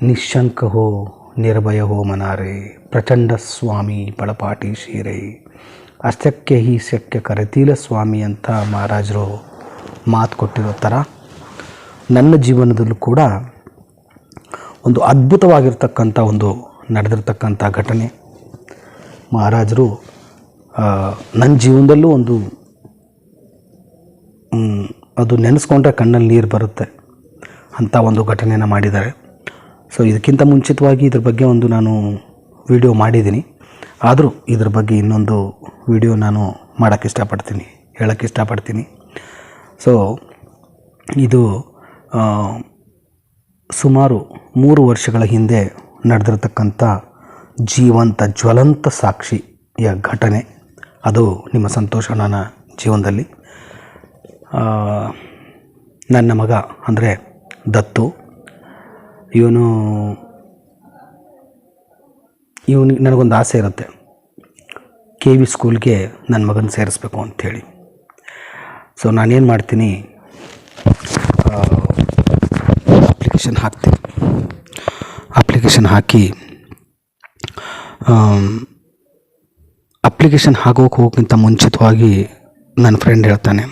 ನಿಶಂಕ ಹೋ, ನಿರ್ಭಯ ಹೋ ಮನಾರೆ, ಪ್ರಚಂಡ ಸ್ವಾಮಿ ಬಳಪಾಟಿ ಶೀರೆ ಅಷ್ಟಕ್ಕೆ ಹಿ ಶಕ್ಯ ಕರೆತೀಲ ಸ್ವಾಮಿ ಅಂತ ಮಹಾರಾಜರು ಮಾತು ಕೊಟ್ಟಿರೋ ಥರ ನನ್ನ ಜೀವನದಲ್ಲೂ ಕೂಡ ಒಂದು ಅದ್ಭುತವಾಗಿರ್ತಕ್ಕಂಥ ಒಂದು ನಡೆದಿರ್ತಕ್ಕಂಥ ಘಟನೆ. ಮಹಾರಾಜರು ನನ್ನ ಜೀವನದಲ್ಲೂ ಒಂದು ಅದು ನೆನೆಸ್ಕೊಂಡ್ರೆ ಕಣ್ಣಲ್ಲಿ ನೀರು ಬರುತ್ತೆ ಅಂಥ ಒಂದು ಘಟನೆಯನ್ನು ಮಾಡಿದ್ದಾರೆ. ಸೊ ಇದಕ್ಕಿಂತ ಮುಂಚಿತವಾಗಿ ಇದ್ರ ಬಗ್ಗೆ ಒಂದು ನಾನು ವಿಡಿಯೋ ಮಾಡಿದ್ದೀನಿ. ಆದರೂ ಇದ್ರ ಬಗ್ಗೆ ಇನ್ನೊಂದು ವಿಡಿಯೋ ನಾನು ಮಾಡೋಕ್ಕೆ ಇಷ್ಟಪಡ್ತೀನಿ ಹೇಳೋಕ್ಕೆ ಇಷ್ಟಪಡ್ತೀನಿ. ಸೊ ಇದು ಸುಮಾರು ಮೂರು ವರ್ಷಗಳ ಹಿಂದೆ ನಡೆದಿರತಕ್ಕಂಥ ಜೀವಂತ ಜ್ವಲಂತ ಸಾಕ್ಷಿಯ ಘಟನೆ. ಅದು ನಿಮ್ಮ ಸಂತೋಷಣ್ಣನ ಜೀವನದಲ್ಲಿ. ಆ, ನನ್ನ ಮಗ ಅಂದರೆ ದತ್ತು. ಇವನು, ಇವನಿಗೆ ನನಗೊಂದು ಆಸೆ ಇರುತ್ತೆ. ಕೆ ವಿ ಸ್ಕೂಲ್ಗೆ ನನ್ನ ಮಗನ ಸೇರಿಸ್ಬೇಕು ಅಂಥೇಳಿ. ಸೊ ನಾನೇನು ಮಾಡ್ತೀನಿ ಅಪ್ಲಿಕೇಶನ್ ಹಾಕ್ತೀನಿ. ಅಪ್ಲಿಕೇಶನ್ ಹಾಕಿ ಅಪ್ಲಿಕೇಶನ್ ಹಾಕೋಕೆ ಹೋಗೋಕ್ಕಿಂತ ಮುಂಚಿತವಾಗಿ ನನ್ನ ಫ್ರೆಂಡ್ ಹೇಳ್ತಾನೆ,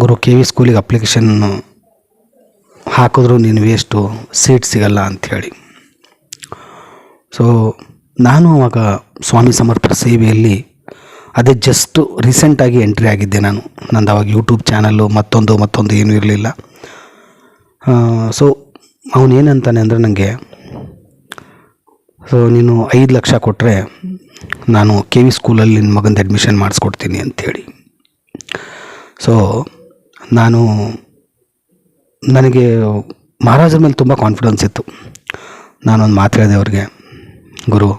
ಗುರು, ಕೆ ವಿ ಸ್ಕೂಲಿಗೆ ಅಪ್ಲಿಕೇಶನ್ ಹಾಕಿದ್ರು ನೀನು ವೇಸ್ಟು ಸೀಟ್ ಸಿಗಲ್ಲ ಅಂಥೇಳಿ ಸೊ ನಾನು ಆವಾಗ ಸ್ವಾಮಿ ಸಮರ್ಪಣ ಸೇವೆಯಲ್ಲಿ ಅದೇ ಜಸ್ಟು ರೀಸೆಂಟಾಗಿ ಎಂಟ್ರಿ ಆಗಿದ್ದೆ ನಾನು. ನಂದು ಅವಾಗ ಯೂಟ್ಯೂಬ್ ಚಾನಲ್ಲು ಮತ್ತೊಂದು ಮತ್ತೊಂದು ಏನೂ ಇರಲಿಲ್ಲ. ಸೊ ಅವನೇನಂತಾನೆ ಅಂದರೆ ನನಗೆ ಸೊ ನೀನು ಐದು ಲಕ್ಷ ಕೊಟ್ಟರೆ ನಾನು ಕೆ ವಿ ಸ್ಕೂಲಲ್ಲಿ ನಿನ್ನ ಮಗಂದು ಅಡ್ಮಿಷನ್ ಮಾಡಿಸ್ಕೊಡ್ತೀನಿ ಅಂಥೇಳಿ ಸೊ ನಾನು ನನಗೆ ಮಹಾರಾಜರ ಮೇಲೆ ತುಂಬ ಕಾನ್ಫಿಡೆನ್ಸ್ ಇತ್ತು. ನಾನೊಂದು ಮಾತು ಹೇಳಿದೆ ಅವ್ರಿಗೆ, ಗುರು,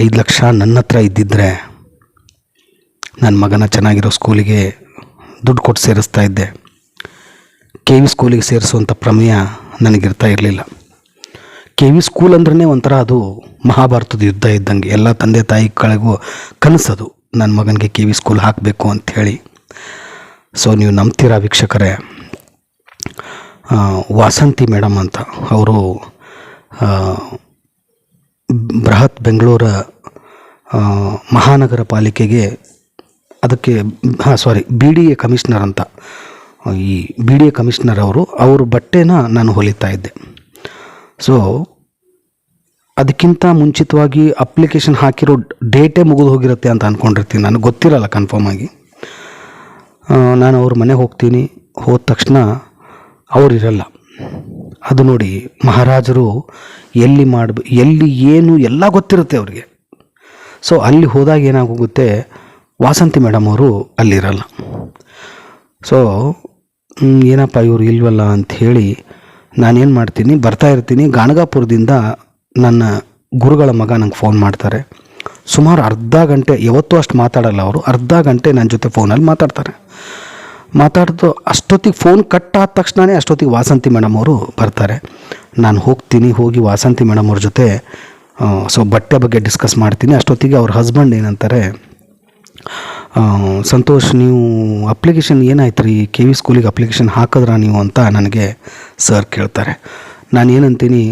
ಐದು ಲಕ್ಷ ನನ್ನ ಹತ್ರ ಇದ್ದಿದ್ದರೆ ನನ್ನ ಮಗನ ಚೆನ್ನಾಗಿರೋ ಸ್ಕೂಲಿಗೆ ದುಡ್ಡು ಕೊಟ್ಟು ಸೇರಿಸ್ತಾ ಇದ್ದೆ. ಕೆ ವಿ ಸ್ಕೂಲಿಗೆ ಸೇರಿಸುವಂಥ ಪ್ರಮೇಯ ನನಗಿರ್ತಾ ಇರಲಿಲ್ಲ. ಕೆ ವಿ ಸ್ಕೂಲ್ ಅಂದ್ರೇ ಒಂಥರ ಅದು ಮಹಾಭಾರತದ ಯುದ್ಧ ಇದ್ದಂಗೆ. ಎಲ್ಲ ತಂದೆ ತಾಯಿ ಕಳೆಗೂ ಕನಸದು ನನ್ನ ಮಗನಿಗೆ ಕೆ ವಿ ಸ್ಕೂಲ್ ಹಾಕಬೇಕು ಅಂಥೇಳಿ ಸೊ ನೀವು ನಂಬ್ತೀರಾ ವೀಕ್ಷಕರೇ? ವಾಸಂತಿ ಮೇಡಮ್ ಅಂತ ಅವರು ಬೃಹತ್ ಬೆಂಗಳೂರ ಮಹಾನಗರ ಪಾಲಿಕೆಗೆ ಅದಕ್ಕೆ, ಹಾಂ sorry B D A commissioner ಅಂತ, ಈ ಬಿ ಡಿ ಎ ಕಮಿಷ್ನರ್ ಅವರು, ಅವ್ರ ಬಟ್ಟೆನ ನಾನು ಹೊಲಿತಾ ಇದ್ದೆ. ಸೊ ಅದಕ್ಕಿಂತ ಮುಂಚಿತವಾಗಿ ಅಪ್ಲಿಕೇಶನ್ ಹಾಕಿರೋ ಡೇಟೇ ಮುಗಿದು ಹೋಗಿರುತ್ತೆ ಅಂತ ಅಂದ್ಕೊಂಡಿರ್ತೀನಿ ನನಗೆ ಗೊತ್ತಿರಲ್ಲ ಕನ್ಫರ್ಮ್ ಆಗಿ. ನಾನು ಅವ್ರ ಮನೆಗೆ ಹೋಗ್ತೀನಿ, ಹೋದ ತಕ್ಷಣ ಅವರಿರಲ್ಲ. ಅದು ನೋಡಿ ಮಹಾರಾಜರು ಎಲ್ಲಿ ಮಾಡಬ ಎಲ್ಲಿ ಏನು ಎಲ್ಲ ಗೊತ್ತಿರುತ್ತೆ ಅವರಿಗೆ. ಸೊ ಅಲ್ಲಿ ಹೋದಾಗ ಏನಾಗೋಗುತ್ತೆ, ವಾಸಂತಿ ಮೇಡಮ್ ಅವರು ಅಲ್ಲಿರಲ್ಲ. ಸೊ ಏನಪ್ಪ ಇವರು ಇಲ್ವಲ್ಲ ಅಂಥೇಳಿ ನಾನೇನು ಮಾಡ್ತೀನಿ, ಬರ್ತಾ ಇರ್ತೀನಿ, ಗಾಣಗಾಪುರದಿಂದ ನನ್ನ ಗುರುಗಳ ಮಗ ನಂಗೆ ಫೋನ್ ಮಾಡ್ತಾರೆ. ಸುಮಾರು ಅರ್ಧ ಗಂಟೆ, ಯಾವತ್ತೂ ಅಷ್ಟು ಮಾತಾಡಲ್ಲ ಅವರು, ಅರ್ಧ ಗಂಟೆ ನನ್ನ ಜೊತೆ ಫೋನಲ್ಲಿ ಮಾತಾಡ್ತಾರೆ. ಮಾತಾಡ್ದು ಅಷ್ಟೊತ್ತಿಗೆ ಫೋನ್ ಕಟ್ ಆದ ತಕ್ಷಣವೇ ಅಷ್ಟೊತ್ತಿಗೆ ವಾಸಂತಿ ಮೇಡಮ್ ಅವರು ಬರ್ತಾರೆ. ನಾನು ಹೋಗ್ತೀನಿ, ಹೋಗಿ ವಾಸಂತಿ ಮೇಡಮ್ ಅವ್ರ ಜೊತೆ ಸೊ ಬಟ್ಟೆ ಬಗ್ಗೆ ಡಿಸ್ಕಸ್ ಮಾಡ್ತೀನಿ. ಅಷ್ಟೊತ್ತಿಗೆ ಅವ್ರ ಹಸ್ಬೆಂಡ್ ಏನಂತಾರೆ ಸಂತೋಷ್ ನೀವು ಅಪ್ಲಿಕೇಶನ್ ಏನಾಯ್ತು ರೀ ಕೆ ವಿ ಸ್ಕೂಲಿಗೆ ಅಪ್ಲಿಕೇಶನ್ ಹಾಕಿದ್ರಾ ನೀವು ಅಂತ ನನಗೆ ಸರ್ ಕೇಳ್ತಾರೆ. ನಾನು ಏನಂತೀನಿ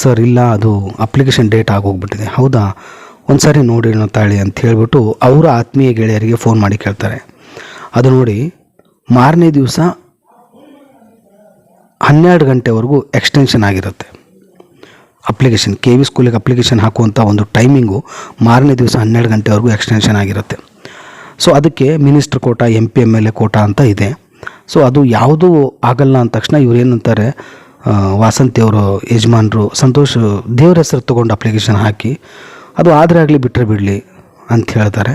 ಸರ್ ಇಲ್ಲ, ಅದು ಅಪ್ಲಿಕೇಶನ್ ಡೇಟ್ ಆಗೋಗ್ಬಿಟ್ಟಿದೆ. ಹೌದಾ? ಒಂದು ಸಾರಿ ನೋಡಿ ತಾಳಿ ಅಂತ ಹೇಳ್ಬಿಟ್ಟು ಅವರ ಆತ್ಮೀಯ ಗೆಳೆಯರಿಗೆ ಫೋನ್ ಮಾಡಿ ಕೇಳ್ತಾರೆ. ಅದು ನೋಡಿ ಮಾರನೇ ದಿವಸ ಹನ್ನೆರಡು ಗಂಟೆವರೆಗೂ ಎಕ್ಸ್ಟೆನ್ಷನ್ ಆಗಿರುತ್ತೆ. ಅಪ್ಲಿಕೇಶನ್ ಕೆ ವಿ ಸ್ಕೂಲಿಗೆ ಅಪ್ಲಿಕೇಶನ್ ಹಾಕುವಂಥ ಒಂದು ಟೈಮಿಂಗು ಮಾರನೇ ದಿವಸ ಹನ್ನೆರಡು ಗಂಟೆವರೆಗೂ ಎಕ್ಸ್ಟೆನ್ಷನ್ ಆಗಿರುತ್ತೆ. ಸೊ ಅದಕ್ಕೆ minister quota M P M L A quota ಅಂತ ಇದೆ. ಸೊ ಅದು ಯಾವುದೂ ಆಗಲ್ಲ ಅಂದ ತಕ್ಷಣ ಇವ್ರು ಏನಂತಾರೆ ಅಂತಾರೆ ವಾಸಂತಿ ಅವರು, ಯಜಮಾನರು, ಸಂತೋಷ್, ದೇವ್ರ ಹೆಸರು ತೊಗೊಂಡು ಅಪ್ಲಿಕೇಶನ್ ಹಾಕಿ, ಅದು ಆದರೆ ಆಗಲಿ ಬಿಟ್ಟರೆ ಬಿಡಲಿ ಅಂತ ಹೇಳ್ತಾರೆ.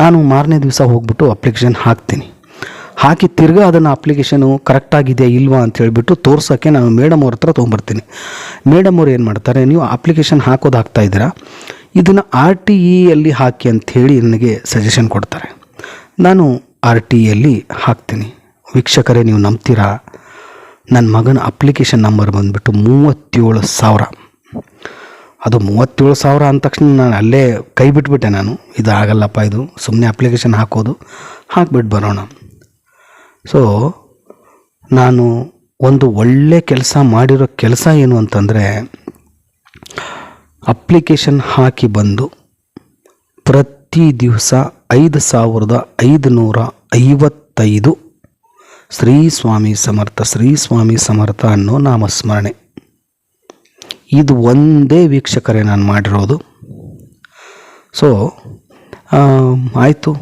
ನಾನು ಮಾರನೇ ದಿವಸ ಹೋಗ್ಬಿಟ್ಟು ಅಪ್ಲಿಕೇಶನ್ ಹಾಕ್ತೀನಿ. ಹಾಕಿ ತಿರ್ಗಾ ಅದನ್ನು ಅಪ್ಲಿಕೇಶನು ಕರೆಕ್ಟಾಗಿದೆಯಾ ಇಲ್ವಾ ಅಂತ ಹೇಳಿಬಿಟ್ಟು ತೋರ್ಸೋಕ್ಕೆ ನಾನು ಮೇಡಮ್ ಅವ್ರ ಹತ್ರ ತೊಗೊಂಬರ್ತೀನಿ. ಮೇಡಮ್ ಅವ್ರು ಏನು ಮಾಡ್ತಾರೆ, ನೀವು ಅಪ್ಲಿಕೇಶನ್ ಹಾಕೋದು ಹಾಕ್ತಾ ಇದ್ದೀರಾ? ಇದನ್ನು ಆರ್ ಟಿ ಇಯಲ್ಲಿ ಹಾಕಿ ಅಂಥೇಳಿ ನನಗೆ ಸಜೆಷನ್ ಕೊಡ್ತಾರೆ. ನಾನು ಆರ್ ಟಿ ಇಯಲ್ಲಿ ಹಾಕ್ತೀನಿ. ವೀಕ್ಷಕರೇ, ನೀವು ನಂಬ್ತೀರಾ? ನನ್ನ ಮಗನ ಅಪ್ಲಿಕೇಶನ್ ನಂಬರ್ ಬಂದುಬಿಟ್ಟು ಮೂವತ್ತೇಳು ಸಾವಿರ. ಅದು ಮೂವತ್ತೇಳು ಸಾವಿರ ಅಂದ ತಕ್ಷಣ ನಾನು ಅಲ್ಲೇ ಕೈ ಬಿಟ್ಬಿಟ್ಟೆ ನಾನು. ಇದು ಆಗಲ್ಲಪ್ಪ ಇದು. ಸುಮ್ಮನೆ ಅಪ್ಲಿಕೇಶನ್ ಹಾಕೋದು. ಹಾಕ್ಬಿಟ್ಟು ಬರೋಣ. ಸೊ ನಾನು ಒಂದು ಒಳ್ಳೆ ಕೆಲಸ ಮಾಡಿರೋ ಕೆಲಸ ಏನು ಅಂತಂದರೆ ಅಪ್ಲಿಕೇಶನ್ ಹಾಕಿ ಬಂದು ಪ್ರತಿ ದಿವಸ ಐದು ಸಾವಿರದ ಐದು ನೂರ ಐವತ್ತೈದು ಶ್ರೀ ಸ್ವಾಮಿ ಸಮರ್ಥ, ಶ್ರೀ ಸ್ವಾಮಿ ಸಮರ್ಥ ಅನ್ನೋ ನಾಮಸ್ಮರಣೆ. ಇದು ಒಂದೇ ವೀಕ್ಷಕರೇ ನಾನು ಮಾಡಿರೋದು. ಸೊ ಆಯಿತು.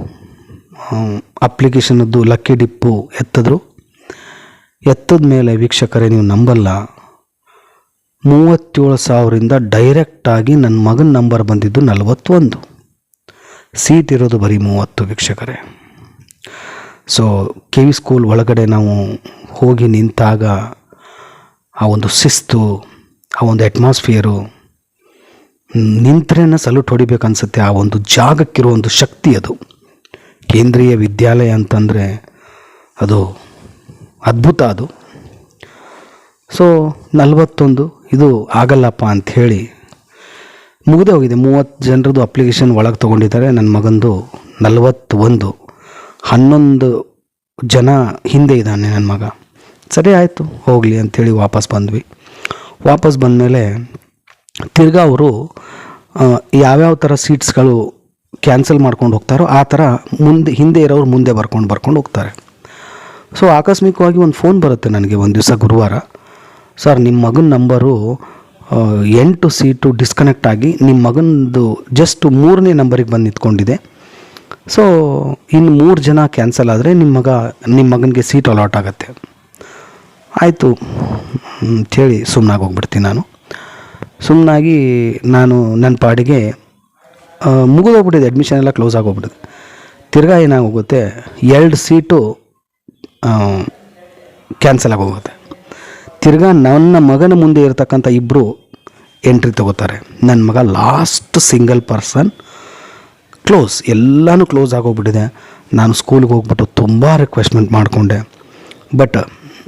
ಅಪ್ಲಿಕೇಶನದ್ದು ಲಕ್ಕಿ ಡಿಪ್ಪು ಎತ್ತಿದ್ರು. ಎತ್ತದ ಮೇಲೆ ವೀಕ್ಷಕರೇ ನೀವು ನಂಬಲ್ಲ. ಮೂವತ್ತೇಳು ಸಾವಿರದಿಂದ ಡೈರೆಕ್ಟಾಗಿ ನನ್ನ ಮಗನ ನಂಬರ್ ಬಂದಿದ್ದು ನಲವತ್ತೊಂದು. ಸೀಟ್ ಇರೋದು ಬರೀ ಮೂವತ್ತು ವೀಕ್ಷಕರೇ. ಸೊ ಕೆ ವಿ ಸ್ಕೂಲ್ ಒಳಗಡೆ ನಾವು ಹೋಗಿ ನಿಂತಾಗ ಆ ಒಂದು ಶಿಸ್ತು ಆ ಒಂದು ಅಟ್ಮಾಸ್ಫಿಯರು ನಿಂತ್ರೆನ ಸಲ್ಯೂಟ್ ಹೊಡಿಬೇಕು ಅನ್ಸುತ್ತೆ ಆ ಒಂದು ಜಾಗಕ್ಕಿರೋ ಒಂದು ಶಕ್ತಿ ಅದು. ಕೇಂದ್ರೀಯ ವಿದ್ಯಾಲಯ ಅಂತಂದರೆ ಅದು ಅದ್ಭುತ ಅದು. ಸೊ ನಲವತ್ತೊಂದು, ಇದು ಆಗಲ್ಲಪ್ಪ ಅಂಥೇಳಿ ಮುಗಿದೇ ಹೋಗಿದೆ. ಮೂವತ್ತು ಜನರದ್ದು ಅಪ್ಲಿಕೇಶನ್ ಒಳಗೆ ತೊಗೊಂಡಿದ್ದಾರೆ. ನನ್ನ ಮಗಂದು ನಲವತ್ತೊಂದು. ಹನ್ನೊಂದು ಜನ ಹಿಂದೆ ಇದ್ದಾನೆ ನನ್ನ ಮಗ. ಸರಿ, ಆಯಿತು, ಹೋಗಲಿ ಅಂಥೇಳಿ ವಾಪಸ್ ಬಂದ್ವಿ. ವಾಪಸ್ ಬಂದಮೇಲೆ ತಿರ್ಗಾ ಅವರು ಯಾವ್ಯಾವ ಥರ ಸೀಟ್ಸ್ಗಳು ಕ್ಯಾನ್ಸಲ್ ಮಾಡ್ಕೊಂಡು ಹೋಗ್ತಾರೋ ಆ ಥರ ಮುಂದೆ, ಹಿಂದೆ ಇರೋರು ಮುಂದೆ ಬರ್ಕೊಂಡು ಬರ್ಕೊಂಡು ಹೋಗ್ತಾರೆ. ಸೊ, ಆಕಸ್ಮಿಕವಾಗಿ ಒಂದು ಫೋನ್ ಬರುತ್ತೆ ನನಗೆ ಒಂದು ದಿವಸ ಗುರುವಾರ. ಸರ್, ನಿಮ್ಮ ಮಗನ ನಂಬರು ಎಂಟು ಸೀಟು ಡಿಸ್ಕನೆಕ್ಟ್ ಆಗಿ ನಿಮ್ಮ ಮಗನದು ಜಸ್ಟ್ ಮೂರನೇ ನಂಬರಿಗೆ ಬಂದು ನಿಂತ್ಕೊಂಡಿದೆ. ಸೊ, ಇನ್ನು ಮೂರು ಜನ ಕ್ಯಾನ್ಸಲ್ ಆದರೆ ನಿಮ್ಮ ಮಗ, ನಿಮ್ಮ ಮಗನಿಗೆ ಸೀಟ್ ಅಲಾಟ್ ಆಗುತ್ತೆ. ಆಯಿತು ಅಂಥೇಳಿ ಸುಮ್ಮನಾಗಿ ಹೋಗ್ಬಿಡ್ತೀನಿ ನಾನು. ಸುಮ್ಮನಾಗಿ ನಾನು ನನ್ನ ಪಾಡಿಗೆ ಮುಗಿದೋಗ್ಬಿಟ್ಟಿದೆ ಅಡ್ಮಿಷನ್ ಎಲ್ಲ ಕ್ಲೋಸ್ ಆಗೋಗ್ಬಿಟ್ಟಿದೆ ತಿರ್ಗಾ ಏನಾಗೋಗುತ್ತೆ, ಎರಡು ಸೀಟು ಕ್ಯಾನ್ಸಲ್ ಆಗೋಗುತ್ತೆ ತಿರ್ಗಾ ನನ್ನ ಮಗನ ಮುಂದೆ ಇರತಕ್ಕಂಥ ಇಬ್ಬರು ಎಂಟ್ರಿ ತಗೋತಾರೆ. ನನ್ನ ಮಗ ಲಾಸ್ಟ್ ಸಿಂಗಲ್ ಪರ್ಸನ್ ಕ್ಲೋಸ್ ಎಲ್ಲನೂ ಕ್ಲೋಸ್ ಆಗೋಗ್ಬಿಟ್ಟಿದೆ ನಾನು ಸ್ಕೂಲ್ಗೆ ಹೋಗ್ಬಿಟ್ಟು ತುಂಬ ರಿಕ್ವೆಸ್ಟ್ಮೆಂಟ್ ಮಾಡಿಕೊಂಡೆ. ಬಟ್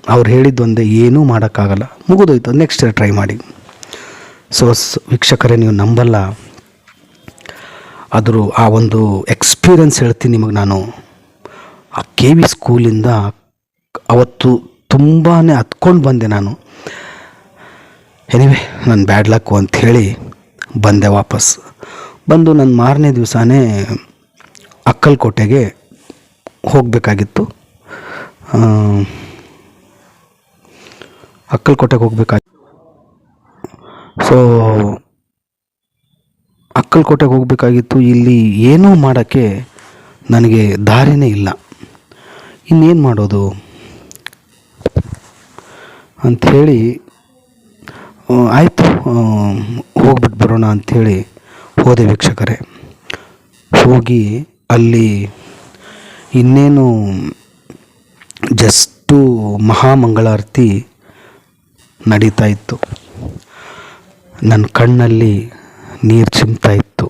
ಅವ್ರು ಹೇಳಿದ್ದೊಂದೇ ಏನೂ ಮಾಡೋಕ್ಕಾಗಲ್ಲ. ಮುಗಿದೋಯ್ತು ನೆಕ್ಸ್ಟ್ ಟ್ರೈ ಮಾಡಿ. ಸೊ, ವೀಕ್ಷಕರೇ, ನೀವು ನಂಬಲ್ಲ. ಆದರೂ ಆ ಒಂದು ಎಕ್ಸ್ಪೀರಿಯನ್ಸ್ ಹೇಳ್ತೀನಿ ನಿಮಗೆ ನಾನು. ಆ ಕೆ ವಿ ಸ್ಕೂಲಿಂದ ಅವತ್ತು ತುಂಬಾ ಹತ್ಕೊಂಡು ಬಂದೆ ನಾನು. ಎನಿವೆ ನನ್ನ ಬ್ಯಾಡ್ ಲಕ್ಕು ಅಂಥೇಳಿ ಬಂದೆ ವಾಪಸ್. ಬಂದು ನನ್ನ ಮಾರನೇ ದಿವಸನೇ ಅಕ್ಕಲ್ಕೋಟೆಗೆ ಹೋಗಬೇಕಾಗಿತ್ತು. ಅಕ್ಕಲ್ಕೋಟೆಗೆ ಹೋಗ್ಬೇಕಾಗಿತ್ತು ಸೊ ಅಕ್ಕಲ್ಕೋಟೆಗೆ ಹೋಗಬೇಕಾಗಿತ್ತು. ಇಲ್ಲಿ ಏನೂ ಮಾಡೋಕ್ಕೆ ನನಗೆ ದಾರಿನೇ ಇಲ್ಲ. ಇನ್ನೇನು ಮಾಡೋದು? ಅಂಥೇಳಿ ಆಯಿತು ಹೋಗ್ಬಿಟ್ಟು ಬರೋಣ ಅಂಥೇಳಿ ಹೋದೆ ವೀಕ್ಷಕರೇ. ಹೋಗಿ ಅಲ್ಲಿ ಇನ್ನೇನು ಜಸ್ಟು ಮಹಾಮಂಗಳಾರತಿ ನಡೀತಾ ಇತ್ತು. ನನ್ನ ಕಣ್ಣಲ್ಲಿ ನೀರು ಚಿಮ್ತಾ ಇತ್ತು.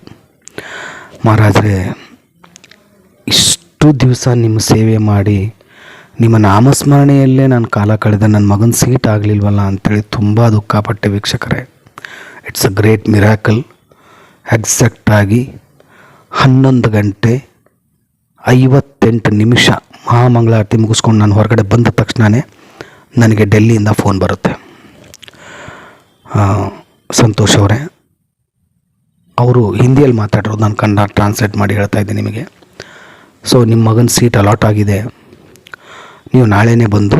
ಮಹಾರಾಜರೇ, ಇಷ್ಟು ದಿವಸ ನಿಮ್ಮ ಸೇವೆ ಮಾಡಿ ನಿಮ್ಮ ನಾಮಸ್ಮರಣೆಯಲ್ಲೇ ನಾನು ಕಾಲ ಕಳೆದ ನನ್ನ ಮಗನ ಸೀಟ್ ಆಗಲಿಲ್ವಲ್ಲ ಅಂಥೇಳಿ ತುಂಬ ದುಃಖಪಟ್ಟೆ ವೀಕ್ಷಕರೇ. ಇಟ್ಸ್ ಅ ಗ್ರೇಟ್ ಮಿರಾಕಲ್ ಎಕ್ಸಾಕ್ಟಾಗಿ ಹನ್ನೊಂದು ಗಂಟೆ ಐವತ್ತೆಂಟು ನಿಮಿಷ ಮಹಾಮಂಗಳಾರತಿ ಮುಗಿಸ್ಕೊಂಡು ನಾನು ಹೊರಗಡೆ ಬಂದ ತಕ್ಷಣವೇ ನನಗೆ ಡೆಲ್ಲಿಯಿಂದ ಫೋನ್ ಬರುತ್ತೆ. ಸಂತೋಷ್ ಅವರೇ. ಅವರು ಹಿಂದಿಯಲ್ಲಿ ಮಾತಾಡಿರೋದು ನಾನು ಕನ್ನಡ ಟ್ರಾನ್ಸ್ಲೇಟ್ ಮಾಡಿ ಹೇಳ್ತಾ ಇದ್ದೆ ನಿಮಗೆ. ಸೊ ನಿಮ್ಮ ಮಗನ ಸೀಟ್ ಅಲಾಟ್ ಆಗಿದೆ. ನೀವು ನಾಳೆನೇ ಬಂದು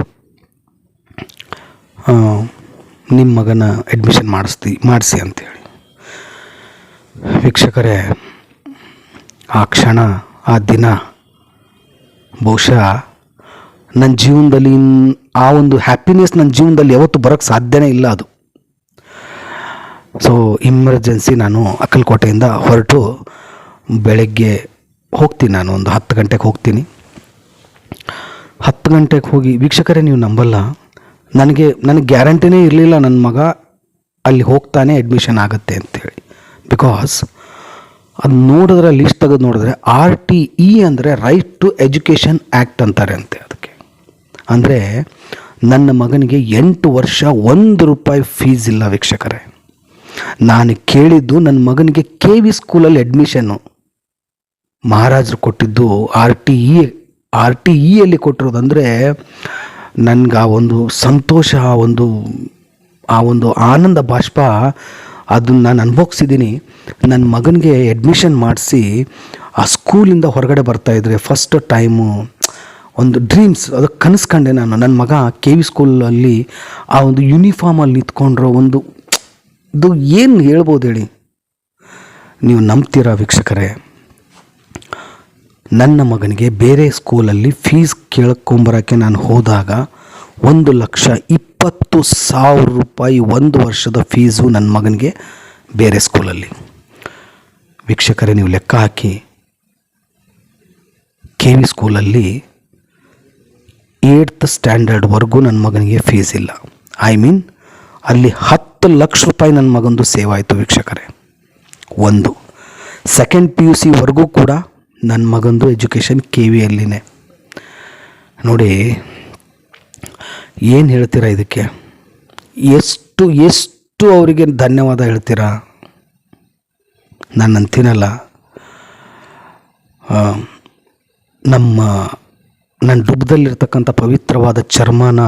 ನಿಮ್ಮ ಮಗನ ಅಡ್ಮಿಷನ್ ಮಾಡಿಸ್ತಿ, ಮಾಡಿಸಿ ಅಂತೇಳಿ. ವೀಕ್ಷಕರೇ, ಆ ಕ್ಷಣ, ಆ ದಿನ, ಬಹುಶಃ ನನ್ನ ಜೀವನದಲ್ಲಿ ಆ ಒಂದು ಹ್ಯಾಪಿನೆಸ್ ನನ್ನ ಜೀವನದಲ್ಲಿ ಯಾವತ್ತೂ ಬರೋಕ್ಕೆ ಸಾಧ್ಯನೇ ಇಲ್ಲ ಅದು. ಸೊ ಇಮರ್ಜೆನ್ಸಿ ನಾನು ಅಕ್ಕಲಕೋಟೆಯಿಂದ ಹೊರಟು ಬೆಳಗ್ಗೆ ಹೋಗ್ತೀನಿ ನಾನು, ಒಂದು ಹತ್ತು ಗಂಟೆಗೆ ಹೋಗ್ತೀನಿ. ಹತ್ತು ಗಂಟೆಗೆ ಹೋಗಿ, ವೀಕ್ಷಕರೇ ನೀವು ನಂಬಲ್ಲ, ನನಗೆ ನನಗೆ ಗ್ಯಾರಂಟಿನೇ ಇರಲಿಲ್ಲ ನನ್ನ ಮಗ ಅಲ್ಲಿ ಹೋಗ್ತಾನೆ ಅಡ್ಮಿಷನ್ ಆಗುತ್ತೆ ಅಂತೇಳಿ. ಬಿಕಾಸ್ ಅದು ನೋಡಿದ್ರೆ ಲಿಸ್ಟ್ ತೆಗೆದು ನೋಡಿದ್ರೆ ಆರ್ ಟಿ ಇ ಅಂದರೆ ರೈಟ್ ಟು ಎಜುಕೇಷನ್ ಆ್ಯಕ್ಟ್ ಅಂತಾರೆ ಅಂತೆ ಅದಕ್ಕೆ. ಅಂದರೆ ನನ್ನ ಮಗನಿಗೆ ಎಂಟು ವರ್ಷ ಒಂದು ರೂಪಾಯಿ ಫೀಸ್ ಇಲ್ಲ ವೀಕ್ಷಕರೇ. ನಾನು ಕೇಳಿದ್ದು ನನ್ನ ಮಗನಿಗೆ ಕೆ ವಿ ಸ್ಕೂಲಲ್ಲಿ ಅಡ್ಮಿಷನ್ನು ಮಹಾರಾಜರು ಕೊಟ್ಟಿದ್ದು R T E, R T ಇಯಲ್ಲಿ ಕೊಟ್ಟಿರೋದಂದರೆ ನನಗೆ ಆ ಒಂದು ಸಂತೋಷ, ಆ ಒಂದು ಆ ಒಂದು ಆನಂದ ಬಾಷ್ಪ ಅದನ್ನು ನಾನು ಅನುಭವಿಸಿದ್ದೀನಿ. ನನ್ನ ಮಗನಿಗೆ ಅಡ್ಮಿಷನ್ ಮಾಡಿಸಿ ಆ ಸ್ಕೂಲಿಂದ ಹೊರಗಡೆ ಬರ್ತಾಯಿದ್ರೆ ಫಸ್ಟ್ ಟೈಮು ಒಂದು ಡ್ರೀಮ್ಸ್ ಅದು ಕನಿಸ್ಕೊಂಡೆ ನಾನು. ನನ್ನ ಮಗ ಕೆ ವಿ ಸ್ಕೂಲಲ್ಲಿ ಆ ಒಂದು ಯೂನಿಫಾರ್ಮಲ್ಲಿ ನಿಂತ್ಕೊಂಡ್ರೋ ಒಂದು ಇದು ಏನು ಹೇಳ್ಬೋದು ಹೇಳಿ? ನೀವು ನಂಬ್ತೀರಾ ವೀಕ್ಷಕರೇ? ನನ್ನ ಮಗನಿಗೆ ಬೇರೆ ಸ್ಕೂಲಲ್ಲಿ ಫೀಸ್ ಕೇಳ್ಕೊಂಬರೋಕ್ಕೆ ನಾನು ಹೋದಾಗ ಒಂದು ಲಕ್ಷ ಇಪ್ಪತ್ತು ಸಾವಿರ ರೂಪಾಯಿ ಒಂದು ವರ್ಷದ ಫೀಸು ನನ್ನ ಮಗನಿಗೆ ಬೇರೆ ಸ್ಕೂಲಲ್ಲಿ. ವೀಕ್ಷಕರೇ, ನೀವು ಲೆಕ್ಕ ಹಾಕಿ. ಕೆ ವಿ ಸ್ಕೂಲಲ್ಲಿ ಏಟ್ತ್ ಸ್ಟ್ಯಾಂಡರ್ಡ್ವರೆಗೂ ನನ್ನ ಮಗನಿಗೆ ಫೀಸ್ ಇಲ್ಲ. ಐ ಮೀನ್ ಅಲ್ಲಿ ಹತ್ತು ಲಕ್ಷ ರೂಪಾಯಿ ನನ್ನ ಮಗಂದು ಸೇವ್ ಆಯಿತು ವೀಕ್ಷಕರೇ. ಒಂದು. ಸೆಕೆಂಡ್ ಪಿ ಯು ಸಿವರೆಗೂ ಕೂಡ ನನ್ನ ಮಗಂದು ಎಜುಕೇಷನ್ ಕೆ ವಿಯಲ್ಲಿನೇ ನೋಡಿ, ಏನು ಹೇಳ್ತೀರಾ ಇದಕ್ಕೆ? ಎಷ್ಟು ಎಷ್ಟು ಅವರಿಗೆ ಧನ್ಯವಾದ ಹೇಳ್ತೀರಾ? ನಾನು ಅಂತೀನಲ್ಲ ನಮ್ಮ, ನನ್ನ ಡುಬ್ಬದಲ್ಲಿರ್ತಕ್ಕಂಥ ಪವಿತ್ರವಾದ ಚರ್ಮನ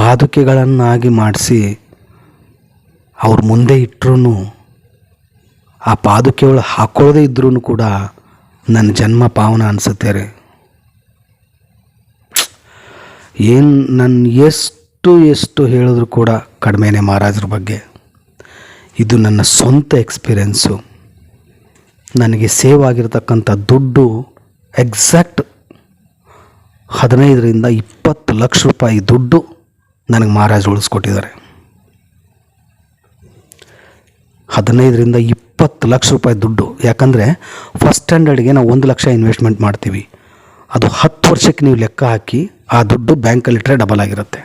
ಪಾದುಕೆಗಳನ್ನಾಗಿ ಮಾಡಿಸಿ ಅವ್ರ ಮುಂದೆ ಇಟ್ಟರೂ ಆ ಪಾದುಕೆ ಒಳಗೆ ಹಾಕೊಳ್ಳದೇ ಇದ್ರೂ ಕೂಡ ನನ್ನ ಜನ್ಮ ಪಾವನ ಅನಿಸುತ್ತೆ ರೀ ಏನು ನನ್ನ ಎಷ್ಟು ಎಷ್ಟು ಹೇಳಿದ್ರು ಕೂಡ ಕಡಿಮೆನೇ ಮಹಾರಾಜರ ಬಗ್ಗೆ. ಇದು ನನ್ನ ಸ್ವಂತ ಎಕ್ಸ್ಪೀರಿಯೆನ್ಸು. ನನಗೆ ಸೇವ್ ಆಗಿರತಕ್ಕಂಥ ದುಡ್ಡು ಎಕ್ಸಾಕ್ಟ್ ಹದಿನೈದರಿಂದ ಇಪ್ಪತ್ತು ಲಕ್ಷ ರೂಪಾಯಿ ದುಡ್ಡು ನನಗೆ ಮಹಾರಾಜ್ ಉಳಿಸ್ಕೊಟ್ಟಿದ್ದಾರೆ. ಹದಿನೈದರಿಂದ ಇಪ್ಪತ್ತು ಲಕ್ಷ ರೂಪಾಯಿ ದುಡ್ಡು. ಯಾಕಂದರೆ ಫಸ್ಟ್ ಸ್ಟ್ಯಾಂಡರ್ಡ್ಗೆ ನಾವು ಒಂದು ಲಕ್ಷ ಇನ್ವೆಸ್ಟ್ಮೆಂಟ್ ಮಾಡ್ತೀವಿ. ಅದು ಹತ್ತು ವರ್ಷಕ್ಕೆ ನೀವು ಲೆಕ್ಕ ಹಾಕಿ ಆ ದುಡ್ಡು ಬ್ಯಾಂಕಲ್ಲಿಟ್ಟರೆ ಡಬಲ್ ಆಗಿರುತ್ತೆ.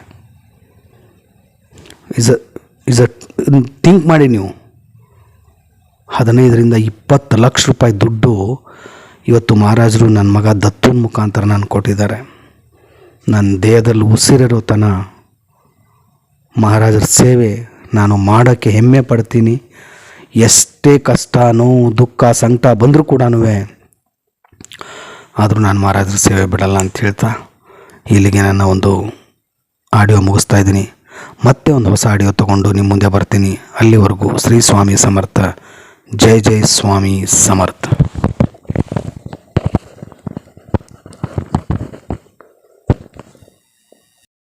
Is a is a think ಮಾಡಿ ನೀವು. ಹದಿನೈದರಿಂದ ಇಪ್ಪತ್ತು ಲಕ್ಷ ರೂಪಾಯಿ ದುಡ್ಡು ಇವತ್ತು ಮಹಾರಾಜರು ನನ್ನ ಮಗ ದತ್ತೂನ್ ಮುಖಾಂತರ ನಾನು ಕೊಟ್ಟಿದ್ದಾರೆ. ನನ್ನ ದೇಹದಲ್ಲಿ ಉಸಿರಿರೋ ತನ ಮಹಾರಾಜರ ಸೇವೆ ನಾನು ಮಾಡೋಕ್ಕೆ ಹೆಮ್ಮೆ ಪಡ್ತೀನಿ. ಎಷ್ಟೇ ಕಷ್ಟ ನೋವು ದುಃಖ, ಸಂಕಟ ಬಂದರೂ ಕೂಡ ಆದರೂ ನಾನು ಮಹಾರಾಜರ ಸೇವೆ ಬಿಡಲ್ಲ ಅಂತ ಹೇಳ್ತಾ ಇಲ್ಲಿಗೆ ನನ್ನ ಒಂದು ಆಡಿಯೋ ಮುಗಿಸ್ತಾ ಇದ್ದೀನಿ. ಮತ್ತೆ ಒಂದು ಹೊಸ ಆಡಿಯೋ ತಗೊಂಡು ನಿಮ್ಮ ಮುಂದೆ ಬರ್ತೀನಿ. ಅಲ್ಲಿವರೆಗೂ ಶ್ರೀ ಸ್ವಾಮಿ ಸಮರ್ಥ. ಜೈ ಜೈ ಸ್ವಾಮಿ ಸಮರ್ಥ.